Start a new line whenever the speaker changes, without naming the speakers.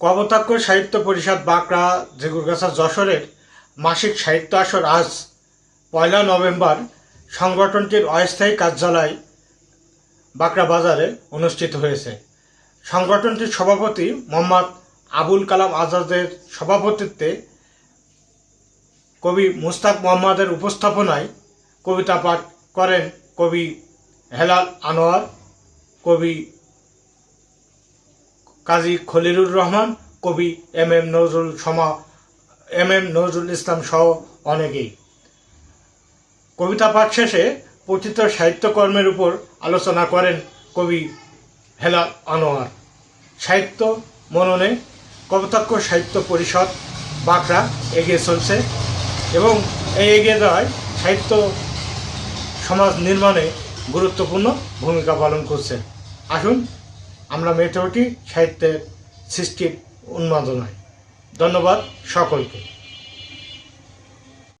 কবতাক্ষ সাহিত্য পরিষদ বাঁকড়া ঝিগুরগাছা যশোরের মাসিক সাহিত্য আসর আজ, পয়লা নভেম্বর, সংগঠনটির অস্থায়ী কার্যালয় বাঁকড়া বাজারে অনুষ্ঠিত হয়েছে। সংগঠনটির সভাপতি মোহাম্মদ আবুল কালাম আজাদের সভাপতিত্বে কবি মুস্তাক মোহাম্মদের উপস্থাপনায় কবিতা পাঠ করেন কবি হেলাল আনোয়ার, কবি কাজী খলিলুর রহমান, কবি এম এম নজরুল সমা, এম এম নজরুল ইসলাম সহ অনেকেই। কবিতা পাঠ শেষে পঠিত সাহিত্যকর্মের উপর আলোচনা করেন কবি হেলাল আনোয়ার। সাহিত্য মননে কবতাক্ষ সাহিত্য পরিষদ বাঁকড়া এগিয়ে চলছে এবং এই এগিয়ে যাওয়ায় সাহিত্য সমাজ নির্মাণে গুরুত্বপূর্ণ ভূমিকা পালন করছে। আসুন আমরা মেতে উঠি সাহিত্যের সৃষ্টির উন্মাদনায়। ধন্যবাদ সকলকে।